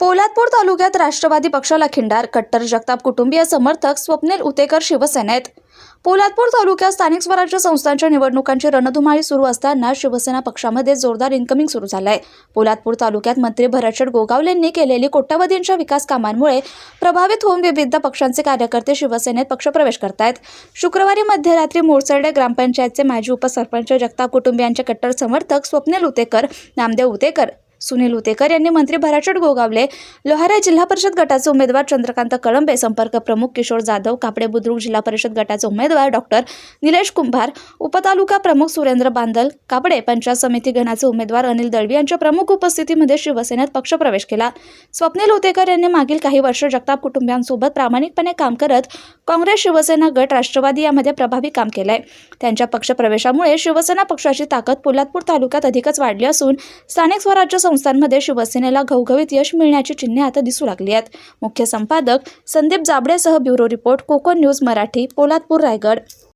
पोलादपूर तालुक्यात राष्ट्रवादी पक्षाला खिंडार कट्टर जगताप कुटुंबीय समर्थक स्वप्नील उतेकर शिवसेनेत पोलादपूर तालुक्यात स्थानिक स्वराज्य संस्थांच्या निवडणुकांची रणधुमाळी सुरू असताना शिवसेना पक्षामध्ये जोरदार इन्कमिंग सुरू झालंय. पोलादपूर तालुक्यात मंत्री भरतशेठ गोगावलेंनी केलेली कोट्यवधींच्या विकास कामांमुळे प्रभावित होऊन विविध पक्षांचे कार्यकर्ते शिवसेनेत पक्षप्रवेश करतायत. शुक्रवारी मध्यरात्री मोरसर्डे ग्रामपंचायतचे माजी उपसरपंच जगताप कुटुंबियांचे कट्टर समर्थक स्वप्नील उतेकर नामदेव उतेकर सुनील उतेकर यांनी मंत्री भराचट गोगावले. लोहारा जिल्हा परिषद गटाचे उमेदवार चंद्रकांत कळंबे संपर्क प्रमुख किशोर जाधव कापडे बुद्रुक जिल्हा परिषद गटाचे उमेदवार डॉक्टर निलेश कुंभार उपतालुका प्रमुख सुरेंद्र बांदल कापडे पंचायत समिती गणाचे उमेदवार अनिल दळवी यांच्या प्रमुख उपस्थितीमध्ये शिवसेनेत पक्षप्रवेश केला. स्वप्नील उतेकर यांनी मागील काही वर्ष जगताप कुटुंबियांसोबत प्रामाणिकपणे काम करत काँग्रेस शिवसेना गट राष्ट्रवादी यामध्ये प्रभावी काम केलंय. त्यांच्या पक्षप्रवेशामुळे शिवसेना पक्षाची ताकद पोलादपूर तालुक्यात अधिकच वाढली असून स्थानिक स्वराज्य संस्थांमध्ये शिवसेनेला घवघवीत यश मिळण्याची चिन्हे आता दिसू लागली आहेत. मुख्य संपादक Sandeep जाबडेसह bureau report Konkan news Marathi Poladpur Raigad.